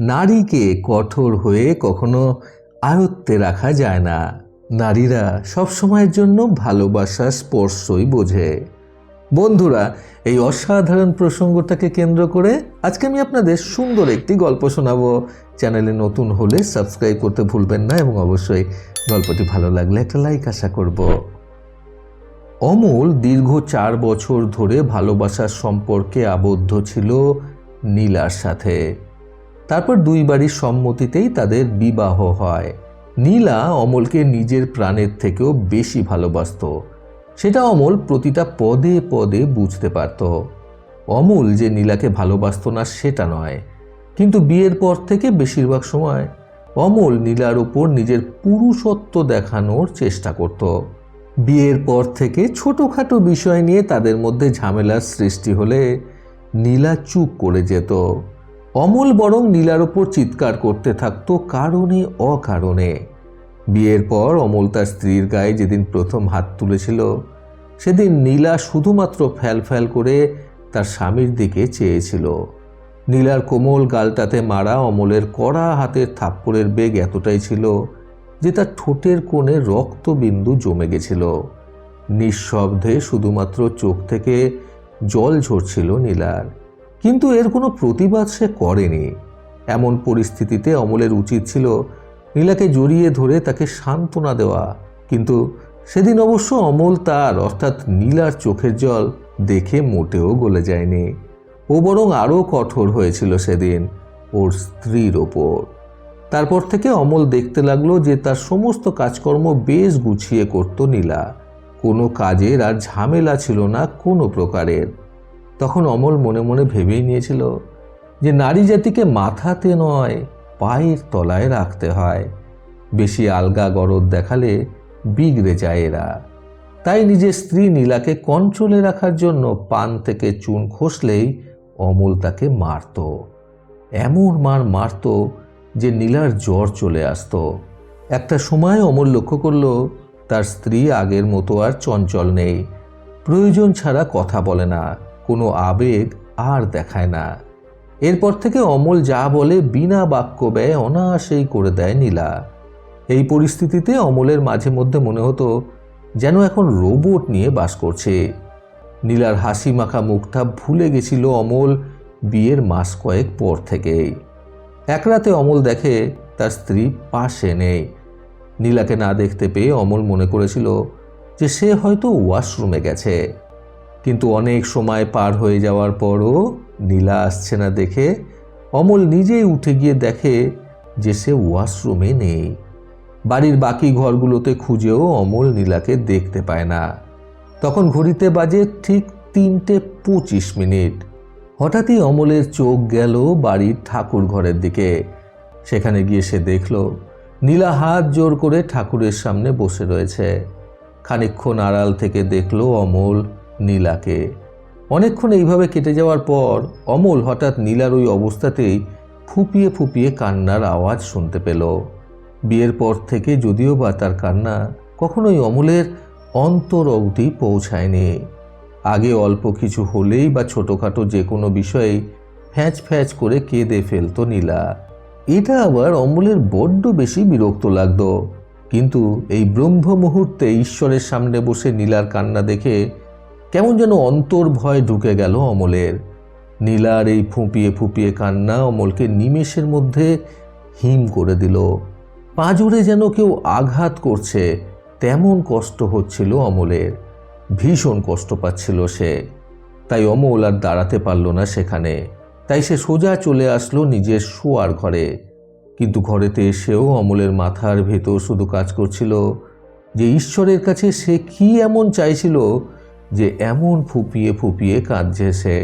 নারীকে কঠোর হয়ে কখনো আয়ত্তে রাখা যায় না। নারীরা সবসময়ের জন্য ভালোবাসা স্পর্শই বোঝে। বন্ধুরা, এই অসাধারণ প্রসঙ্গটাকে কেন্দ্র করে আজকে আমি আপনাদের সুন্দর একটি গল্প শোনাবো। চ্যানেলে নতুন হলে সাবস্ক্রাইব করতে ভুলবেন না এবং অবশ্যই গল্পটি ভালো লাগলে একটা লাইক আশা করব। অমল দীর্ঘ চার বছর ধরে ভালোবাসার সম্পর্কে আবদ্ধ ছিল নীলার সাথে। তারপর দুই বাড়ির সম্মতিতেই তাদের বিবাহ হয়। নীলা অমলকে নিজের প্রাণের থেকেও বেশি ভালোবাসতো। সেটা অমল প্রতিটা পদে পদে বুঝতে পারত। অমল যে নীলাকে ভালোবাসতো না সেটা নয়। কিন্তু বিয়ের পর থেকে বেশিরভাগ সময় অমল নীলার উপর নিজের পুরুষত্ব দেখানোর চেষ্টা করত। বিয়ের পর থেকে ছোটোখাটো বিষয় নিয়ে তাদের মধ্যে ঝামেলার সৃষ্টি হলে নীলা চুপ করে যেত। অমল বরং নীলার ওপর চিৎকার করতে থাকতো কারণে অকারণে। বিয়ের পর অমল তার স্ত্রীর গায়ে যেদিন প্রথম হাত তুলেছিল, সেদিন নীলা শুধুমাত্র ফ্যাল ফ্যাল করে তার স্বামীর দিকে চেয়েছিল। নীলার কোমল গালটাতে মারা অমলের কড়া হাতের থাপ্পড়ের বেগ এতটাই ছিল যে তার ঠোঁটের কোণে রক্তবিন্দু জমে গেছিল। নিঃশব্দে শুধুমাত্র চোখ থেকে জল ঝরছিল নীলার। কিন্তু এর কোনো প্রতিবাদ সে করেনি। এমন পরিস্থিতিতে অমলের উচিত ছিল নীলাকে জড়িয়ে ধরে তাকে সান্ত্বনা দেওয়া। কিন্তু সেদিন অবশ্য অমল তার, অর্থাৎ নীলার চোখের জল দেখে মোটেও গলে যায়নি। ও বরং আরও কঠোর হয়েছিল সেদিন ওর স্ত্রীর ওপর। তারপর থেকে অমল দেখতে লাগল যে তার সমস্ত কাজকর্ম বেশ গুছিয়ে করত নীলা। কোনো কাজের আর ঝামেলা ছিল না কোনো প্রকারের। তখন অমল মনে মনে ভেবেই নিয়েছিল যে নারী জাতিকে মাথাতে নয়, পায়ের তলায় রাখতে হয়। বেশি আলগা গরদ দেখালে বিগড়ে যায় এরা। তাই নিজের স্ত্রী নীলাকে কন্ট্রোলে রাখার জন্য পান থেকে চুন খসলেই অমল তাকে মারত। এমন মার মারত যে নীলার জ্বর চলে আসতো। একটা সময় অমল লক্ষ্য করল, তার স্ত্রী আগের মতো আর চঞ্চল নেই। প্রয়োজন ছাড়া কথা বলে না। কোনো আবেগ আর দেখায় না। এরপর থেকে অমল যা বলে বিনা বাক্য ব্যয় অনায়াসেই করে দেয় নীলা। এই পরিস্থিতিতে অমলের মাঝে মধ্যে মনে হতো যেন এখন রোবট নিয়ে বাস করছে। নীলার হাসি মাখা মুখটা ভুলে গেছিল অমল বিয়ের মাস কয়েক পর থেকেই। এক রাতে অমল দেখে তার স্ত্রী পাশে নেই। নীলাকে না দেখতে পেয়ে অমল মনে করেছিল যে সে হয়তো ওয়াশরুমে গেছে। কিন্তু অনেক সময় পার হয়ে যাওয়ার পরও নীলা আসছে না দেখে অমল নিজেই উঠে গিয়ে দেখে যে সে ওয়াশরুমে নেই। বাড়ির বাকি ঘরগুলোতে খুঁজেও অমল নীলাকে দেখতে পায় না। তখন ঘড়িতে বাজে ঠিক তিনটে পঁচিশ মিনিট। হঠাৎই অমলের চোখ গেল বাড়ির ঠাকুর ঘরের দিকে। সেখানে গিয়ে সে দেখল, নীলা হাত জোর করে ঠাকুরের সামনে বসে রয়েছে। খানিক্ষণ আড়াল থেকে দেখল অমল নীলাকে। অনেকক্ষণ এইভাবে কেটে যাওয়ার পর অমল হঠাৎ নীলার ওই অবস্থাতেই ফুপিয়ে ফুপিয়ে কান্নার আওয়াজ শুনতে পেল। বিয়ের পর থেকে যদিও বা তার কান্না কখনোই অমলের অন্তর অবধি পৌঁছায়নি। আগে অল্প কিছু হলেই বা ছোটোখাটো যে কোনো বিষয়ে ফ্যাঁচ ফ্যাঁচ করে কেঁদে ফেলতো নীলা। এটা আবার অমলের বড্ড বেশি বিরক্ত লাগতো। কিন্তু এই ব্রহ্ম মুহূর্তে ঈশ্বরের সামনে বসে নীলার কান্না দেখে কেমন যেন অন্তর ভয় ঢুকে গেল অমলের। নীলার এই ফুঁপিয়ে ফুঁপিয়ে কান্না অমলকে নিমেষের মধ্যে হিম করে দিল। পাঁজরে যেন কেউ আঘাত করছে, তেমন কষ্ট হচ্ছিল অমলের। ভীষণ কষ্ট পাচ্ছিল সে। তাই অমল আর দাঁড়াতে পারল না সেখানে। তাই সে সোজা চলে আসলো নিজের শোয়ার ঘরে। কিন্তু ঘরেতে এসেও অমলের মাথার ভেতর শুধু কাজ করছিল যে, ঈশ্বরের কাছে সে কি এমন চাইছিল যে এমন ফুপিয়ে ফুপিয়ে কাঁদছে সে।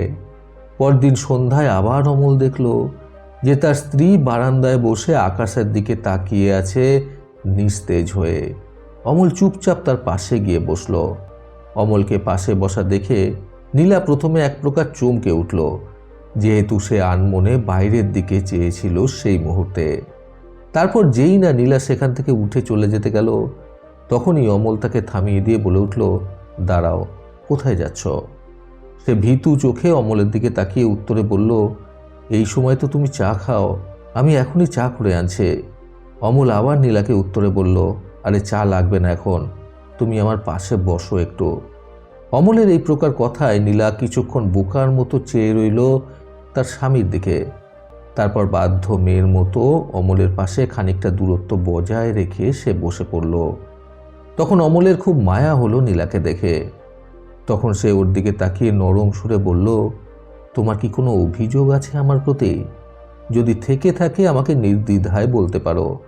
পরদিন সন্ধ্যায় আবার অমল দেখল যে তার স্ত্রী বারান্দায় বসে আকাশের দিকে তাকিয়ে আছে নিস্তেজ হয়ে। অমল চুপচাপ তার পাশে গিয়ে বসল। অমলকে পাশে বসা দেখে নীলা প্রথমে এক প্রকার চমকে উঠল, যেহেতু সে আনমনে বাইরের দিকে চেয়েছিল সেই মুহূর্তে। তারপর যেই না নীলা সেখান থেকে উঠে চলে যেতে গেল, তখনই অমল তাকে থামিয়ে দিয়ে বলে উঠল, দাঁড়াও। কোথায় যাচ্ছ? সে ভীতু চোখে অমলের দিকে তাকিয়ে উত্তরে বলল, এই সময় তো তুমি চা খাও, আমি এখনই চা করে আনছে। অমল আবার নীলাকে উত্তরে বলল, আরে চা লাগবে না এখন, তুমি আমার পাশে বসো একটু। অমলের এই প্রকার কথায় নীলা কিছুক্ষণ বোকার মতো চেয়ে রইল তার স্বামীর দিকে। তারপর বাধ্য মেয়ের মতো অমলের পাশে খানিকটা দূরত্ব বজায় রেখে সে বসে পড়ল। তখন অমলের খুব মায়া হলো নীলাকে দেখে। তখন সে ওর দিকে তাকিয়ে নরম সুরে বলল, তোমার কি কোনো অভিযোগ আছে আমার প্রতি? যদি থেকে থাকে আমাকে নির্দ্বিধায় বলতে পারো।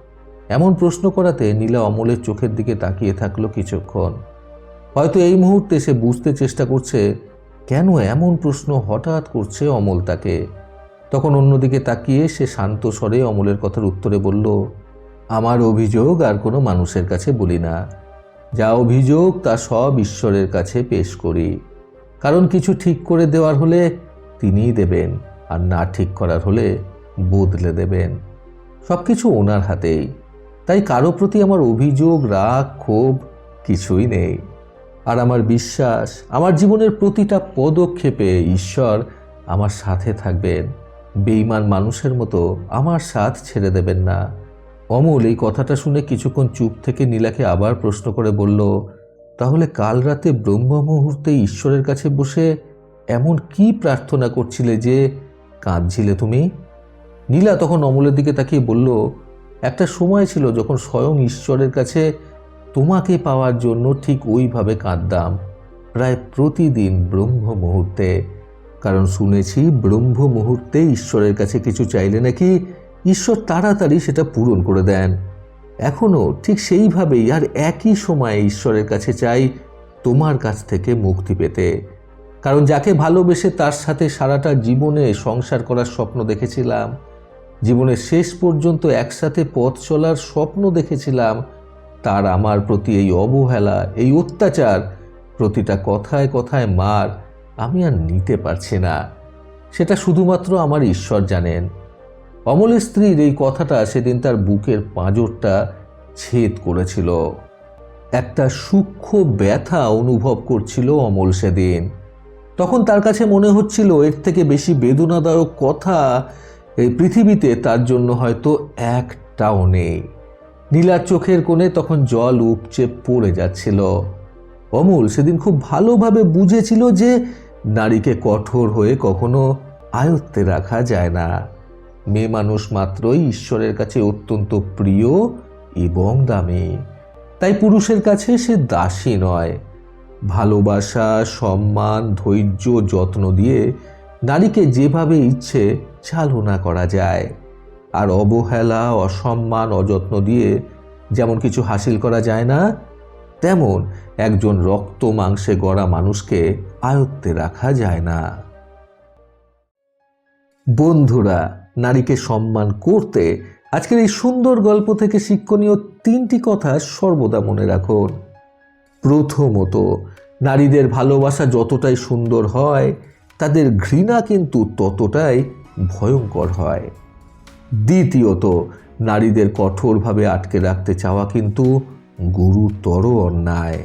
এমন প্রশ্ন করাতে নীলা অমলের চোখের দিকে তাকিয়ে থাকল কিছুক্ষণ। হয়তো এই মুহূর্তে সে বুঝতে চেষ্টা করছে, কেন এমন প্রশ্ন হঠাৎ করছে অমল তাকে? তখন অন্যদিকে তাকিয়ে সে শান্ত স্বরে অমলের কথার উত্তরে বলল, আমার অভিযোগ আর কোনো মানুষের কাছে বলি না। যা অভিযোগ তা সব ঈশ্বরের কাছে পেশ করি। কারণ কিছু ঠিক করে দেওয়ার হলে তিনিই দেবেন, আর না ঠিক করার হলে বদলে দেবেন। সব কিছু ওনার হাতেই। তাই কারও প্রতি আমার অভিযোগ, রাগ, ক্ষোভ কিছুই নেই। আর আমার বিশ্বাস, আমার জীবনের প্রতিটা পদক্ষেপে ঈশ্বর আমার সাথে থাকবেন। বেইমান মানুষের মতো আমার সাথ ছেড়ে দেবেন না। অমল এই কথাটা শুনে কিছুক্ষণ চুপ থেকে নীলাকে আবার প্রশ্ন করে বলল, তাহলে কাল রাতে ব্রহ্ম মুহূর্তে ঈশ্বরের কাছে বসে এমন কি প্রার্থনা করছিলে যে কাঁদছিলে তুমি? নীলা তখন অমলের দিকে তাকিয়ে বলল, একটা সময় ছিল যখন স্বয়ং ঈশ্বরের কাছে তোমাকে পাওয়ার জন্য ঠিক ওইভাবে কাঁদতাম, প্রায় প্রতিদিন ব্রহ্ম মুহূর্তে কারণ শুনেছি ব্রহ্ম মুহূর্তে ঈশ্বরের কাছে কিছু চাইলে নাকি ঈশ্বর তাড়াতাড়ি সেটা পূরণ করে দেন। এখনও ঠিক সেইভাবেই আর একই সময়ে ঈশ্বরের কাছে চাই তোমার কাছ থেকে মুক্তি পেতে। কারণ যাকে ভালোবেসে তার সাথে সারাটা জীবনে সংসার করার স্বপ্ন দেখেছিলাম, জীবনের শেষ পর্যন্ত একসাথে পথ চলার স্বপ্ন দেখেছিলাম, তার আমার প্রতি এই অবহেলা, এই অত্যাচার প্রতিটা কথায় কথায় মার আমি আর নিতে পারছি না। সেটা শুধুমাত্র আমার ঈশ্বর জানেন। অমলের স্ত্রীর এই কথাটা সেদিন তার বুকের পাঁজরটা ছেদ করেছিল। একটা সূক্ষ্ম ব্যথা অনুভব করছিল অমল সেদিন। তখন তার কাছে মনে হচ্ছিল এর থেকে বেশি বেদনাদায়ক কথা এই পৃথিবীতে তার জন্য হয়তো একটাও নেই। নীলার চোখের কোণে তখন জল উপচে পড়ে যাচ্ছিল। অমল সেদিন খুব ভালোভাবে বুঝেছিল যে নারীকে কঠোর হয়ে কখনো আয়ত্তে রাখা যায় না। মেয়ে মানুষ মাত্রই ঈশ্বরের কাছে অত্যন্ত প্রিয় এবং দামি। তাই পুরুষের কাছে সে দাসী নয়। ভালোবাসা, সম্মান, ধৈর্য, যত্ন দিয়ে নারীকে যেভাবে ইচ্ছে চালনা করা যায়। আর অবহেলা, অসম্মান, অযত্ন দিয়ে যেমন কিছু হাসিল করা যায় না, তেমন একজন রক্ত মাংসে গড়া মানুষকে আয়ত্তে রাখা যায় না। বন্ধুরা নারীকে সম্মান করতে আজকের এই সুন্দর গল্প থেকে শিক্ষণীয় তিনটি কথা সর্বদা মনে রাখুন। প্রথমত, নারীদের ভালোবাসা যতটাই সুন্দর হয়, তাদের ঘৃণা কিন্তু ততটাই ভয়ঙ্কর হয়। দ্বিতীয়ত, নারীদের কঠোরভাবে আটকে রাখতে চাওয়া কিন্তু গুরুতর অন্যায়।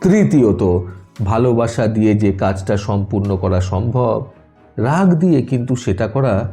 তৃতীয়ত, ভালোবাসা দিয়ে যে কাজটা সম্পূর্ণ করা সম্ভব, রাগ দিয়ে কিন্তু সেটা করা